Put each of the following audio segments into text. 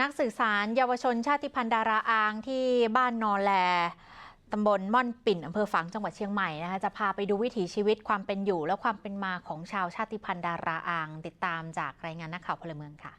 นักสื่อสารเยาวชนชาติพันธุ์ดาราอางที่บ้านนอแลตำบลม่อนปิ่นอำเภอฝางจังหวัดเชียงใหม่นะคะจะพาไปดูวิถีชีวิตความเป็นอยู่ และความเป็นมาของชาวชาติพันธุ์ดาราอาง ติดตามจากรายงานนักข่าวพลเมืองค่ะ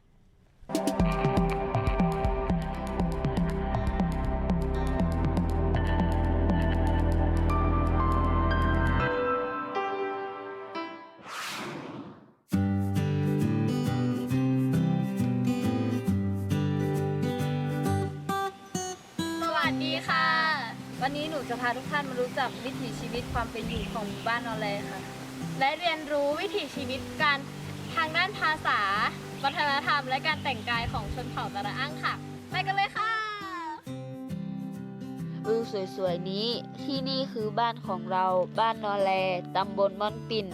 ค่ะ วันนี้หนูจะพาทุกท่านมารู้จักวิถีชีวิตความเป็นอยู่ของหมู่บ้านนอแลค่ะ และเรียนรู้วิถีชีวิตการทางด้านภาษา วัฒนธรรม และการแต่งกายของชนเผ่าตะระอ้างค่ะ ไปกันเลยค่ะวิวสวยๆนี้ที่นี่คือบ้านของเรา บ้านนอแลตำบลม่อนปิ่น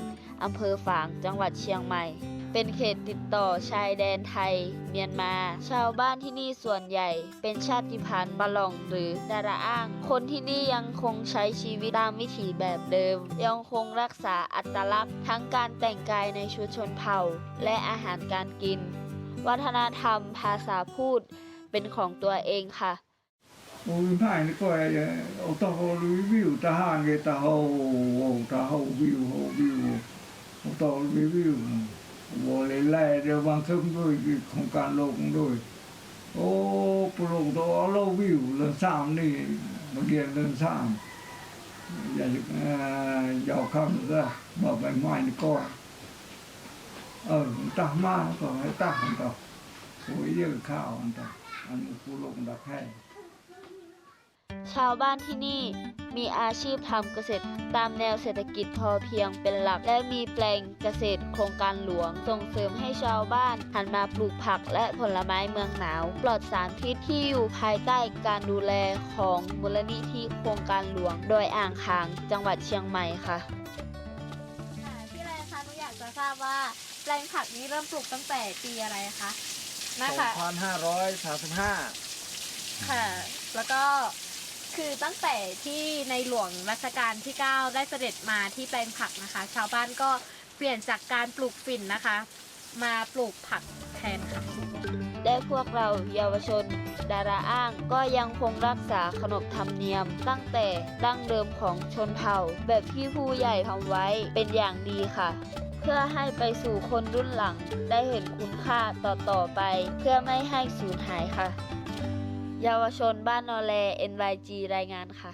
อำเภอฝางจังหวัดเชียงใหม่ เป็นเขตติดต่อชายแดนไทย เมียนมา ชาวบ้านที่นี่ส่วนใหญ่ เป็นชาติพันธุ์ปะลองหรือดาราอ้าง คนที่นี่ยังคงใช้ชีวิตตามวิถีแบบเดิม ยังคงรักษาอัตลักษณ์ ทั้งการแต่งกายในชุดชนเผ่า และอาหารการกิน วัฒนธรรมภาษาพูด เป็นของตัวเองค่ะ Ôi mai nó coi ô tao hồ review ta hàng cái ta hồ hồ ta บริไลเดี๋ยวบันทึกด้วยของการลงด้วย โอ้ปลูกตัวเราวิวเรื่องสามนี่มาเรียนเรื่องสามอย่าอย่าคำซะบอกไปไม่นี่ก็เออตักมาก็ให้ตักมันต่อโอ้ยเรื่องข้าวอันต่ออันนี้กูลงดักให้ ชาวบ้านที่นี่มีอาชีพทำเกษตรตามแนวเศรษฐกิจพอเพียงเป็นหลัก และมีแปลงเกษตรโครงการหลวง ส่งเสริมให้ชาวบ้านหันมาปลูกผักและผลไม้เมืองหนาว ปลอดสารพิษที่อยู่ภายใต้การดูแลของมูลนิธิโครงการหลวง โดยอ่างขางจังหวัดเชียงใหม่ค่ะพี่แรนคะหนูอยากจะทราบว่าแปลงผักนี้เริ่มปลูกตั้งแต่ปีอะไรคะนะคะ2,535 ค่ะ แล้วก็ คือตั้งแต่ที่ในหลวงรัชกาลที่ 9 ได้เสด็จมาที่แปลงผักนะคะ ชาวบ้านก็เปลี่ยนจากการปลูกฝิ่นนะคะ มาปลูกผักแทนค่ะ และพวกเราเยาวชน ดาราอ้างก็ยังคงรักษาขนบธรรมเนียม ตั้งแต่ดั้งเดิมของชนเผ่า แบบที่ผู้ใหญ่ทำไว้เป็นอย่างดีค่ะ เพื่อให้ไปสู่คนรุ่นหลัง ได้เห็นคุณค่าต่อๆไป เพื่อไม่ให้สูญหายค่ะ เยาวชนบ้านนอแล NYG รายงานค่ะ